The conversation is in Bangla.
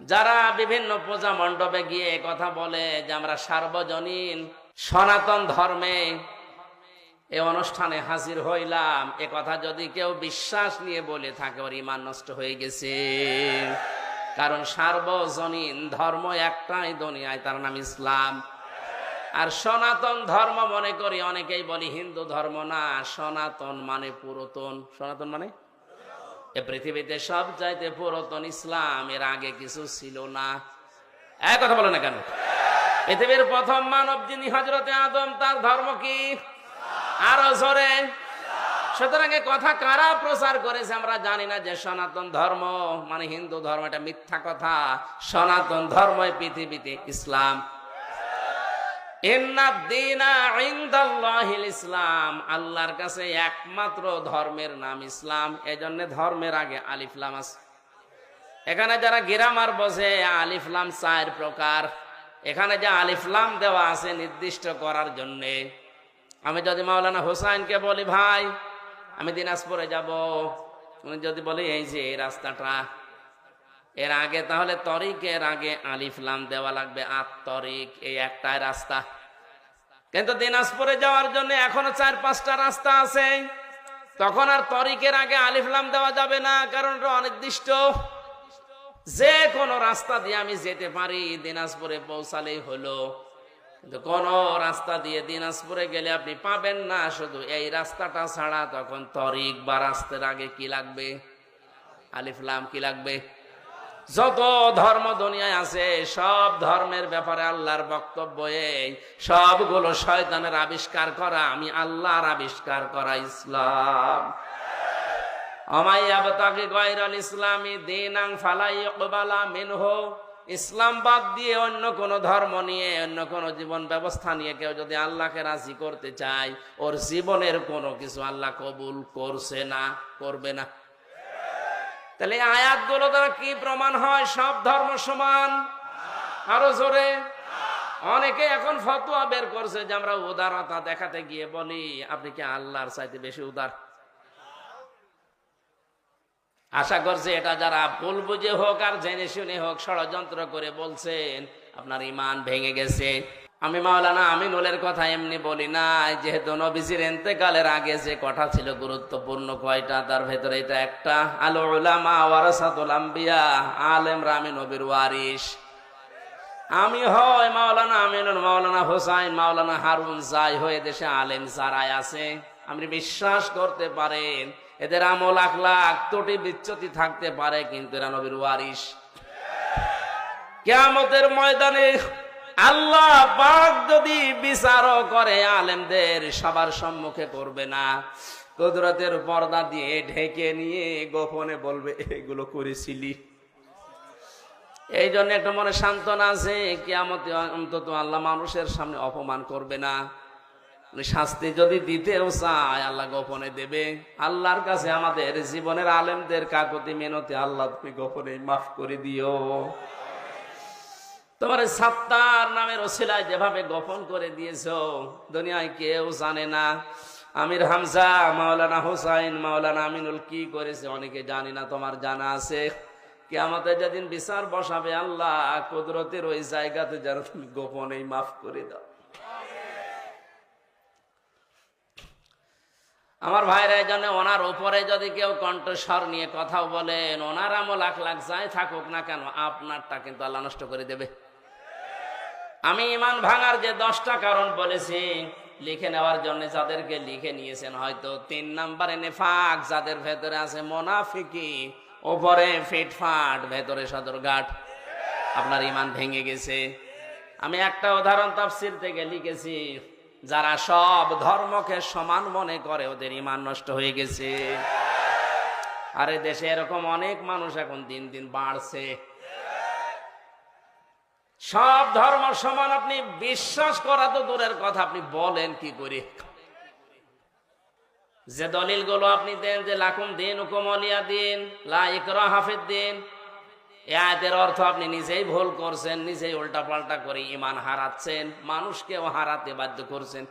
যারা বিভিন্ন পূজা মণ্ডপে গিয়ে কথা বলে যে আমরা সার্বজনীন, সনাতন ধর্মে এ অনুষ্ঠানে হাজির হইলাম, এ কথা যদি কেউ বিশ্বাস নিয়ে বলে থাকে, ওর ইমান নষ্ট হয়ে গেছে। কারণ সার্বজনীন ধর্ম একটাই দুনিয়ায়, তার নাম ইসলাম। আর সনাতন ধর্ম মনে করি, অনেকেই বলি হিন্দু ধর্ম না, সনাতন মানে পুরাতন। সনাতন মানে? এ পৃথিবীতে সব চাইতে পুরাতন ইসলাম এর আগে কিছু ছিল না। এক কথা বলে না কেন? পৃথিবীর প্রথম মানব যিনি হজরতে আদম, তার ধর্ম কি? আরও জোরে। সুতরাং কথা কারা প্রচার করেছে আমরা জানি না যে সনাতন ধর্ম মানে হিন্দু ধর্ম, এটা মিথ্যা কথা। সনাতন ধর্মই পৃথিবীতে ইসলাম। ইসলাম, আল্লাহর কাছে একমাত্র ধর্মের নাম ইসলাম। এজন্য ধর্মের আগে আলিফলাম আছে। এখানে যারা গিরামার বসে আলিফলাম চার প্রকার। এখানে যে আলিফলাম দেওয়া আছে নির্দিষ্ট করার জন্যে। আমি যদি মাওলানা হোসাইনকে বলি, ভাই, আমি দিনাজপুরে যাব। উনি যদি বলি, এই যে এই রাস্তাটা এর আগে তাহলে তরিকের আগে আলিফলাম দেওয়া লাগবে। আত তরিক, এই একটাই রাস্তা। কিন্তু দিনাজপুরে যাওয়ার জন্য এখনও চার পাঁচটা রাস্তা আছে। তখন আর তরিকের আগে আলিফলাম দেওয়া যাবে না, কারণ অনির্দিষ্ট। যে কোনো রাস্তা দিয়ে আমি যেতে পারি, দিনাজপুরে পৌঁছালেই হলো। কিন্তু কোন রাস্তা দিয়ে দিনাজপুরে গেলে আপনি পাবেন না, শুধু এই রাস্তাটা ছাড়া তখন তরিক বা রাস্তার আগে কি লাগবে? আলিফলাম কি লাগবে? যত ধর্ম দুনিয়ায় আছে, সব ধর্মের ব্যাপারে আল্লাহর বক্তব্য এই। সবগুলো শয়তানের আবিষ্কার করা, আমি আল্লাহর আবিষ্কার করা ইসলাম। ইসলাম বাদ দিয়ে অন্য কোন ধর্ম নিয়ে, অন্য কোন জীবন ব্যবস্থা নিয়ে কেউ যদি আল্লাহকে রাজি করতে চায়, ওর জীবনের কোনো কিছু আল্লাহ কবুল করছে না, করবে না। তাহলে আয়াতগুলো দ্বারা কি প্রমাণ হয়? সব ধর্ম সমান? আরও জোরে। অনেকে এখন ফতোয়া বের করছে যে আমরা উদারতা দেখাতে গিয়ে বলি, আপনি কি আল্লাহর চাইতে বেশি উদার? আশা করছে এটা যারা ভুল বুঝে হোক আর জেনে শুনে হোক, ষড়যন্ত্র করে বলছেন, আপনার ইমান ভেঙে গেছে। আমি মাওলানা আমিনুলের কথা এমনি বলি না যেহেতু নবীজির এন্তেকালের আগে যে কথা ছিল গুরুত্বপূর্ণ কয়টা, তার ভেতরে এটা একটা, আলো উলামা ওয়ারাসাতুল আম্বিয়া আলেম রামি নবীর ওয়ারিস আমি হয় মাওলানা আমিনুল, মাওলানা হোসাইন, মাওলানা হারুন, যাই হয়ে দেশে আলেম যারাই আছে আপনি বিশ্বাস করতে পারেন, এদের আমল আখলাখ ত্রুটি বিচ্যুতি থাকতে পারে, কিন্তু এরা নবীর ওয়ারিস কেয়ামতের ময়দানে আল্লাহ পাক যদি বিচারও করে, আলেমদের সবার সম্মুখে করবে না। কুদরতের পর্দা দিয়ে ঢেকে নিয়ে গোপনে বলবে, এগুলো করেছিলি। এই জন্য একটা মনে সান্ত্বনা আছে, কেয়ামতে অন্তত আল্লাহ মানুষের সামনে অপমান করবে না। শাস্তি যদি দিতেও চায়, আল্লাহ গোপনে দেবে। আল্লাহর কাছে আমাদের জীবনের আলেমদের কাকতি মেনতে আল্লাহ তুমি গোপনে মাফ করে দিও। তোমার সাত্তার নামের ওসিলায় যেভাবে গোপন করে দিয়েছ, দুনিয়ায় কেউ জানে না। আমির হামজা, মাওলানা হোসাইন, মাওলানা আমিনুল কি করেছে অনেকে জানি না, তোমার জানা আছে। কি আমাদের যেদিন বিচার বসাবে আল্লাহ, কুদরতের ওই জায়গাতে যেন তুমি গোপনেই মাফ করে দাও। আমার ভাইরা জন্য ওনার উপরে যদি কেউ কণ্ঠস্বর নিয়ে কথাও বলেন, ওনার আমল লাখ লাখ যাই থাকুক না কেন, আপনারটা কিন্তু আল্লাহ নষ্ট করে দেবে। আমি ইমান ভাঙার যে দশটা কারণ বলেছি, লিখে নেওয়ার জন্য যাদেরকে লিখে নিয়েছেন হয়তো তিন নাম্বারে নেফাক, যাদের ভেতরে আছে মোনাফিকি, ওপরে ফিটফাট, ভেতরে সদরঘাট। আপনার ইমান ভেঙে গেছে। আমি একটা উদাহরণ তাফসির থেকে লিখেছি, যারা সব ধর্মকে সমান মনে করে, ওদের ইমান নষ্ট হয়ে গেছে। আরে দেশে এরকম অনেক মানুষ এখন দিন দিন বাড়ছে। সব ধর্ম সমান, আপনি বিশ্বাস করা তো দূরের কথা, আপনি বলেন কি করে? যে দলিলগুলো আপনি দেন, যে লাকুম দিন উকুমলিয়া দিন, লা ইকরা হাফিদ দিন আয়াতের অর্থ আপনি নিজেই ভুল করছেন, নিজেই উল্টা পাল্টা করে ইমান হারাচ্ছেন, মানুষকেও হারাতে বাধ্য করছেন।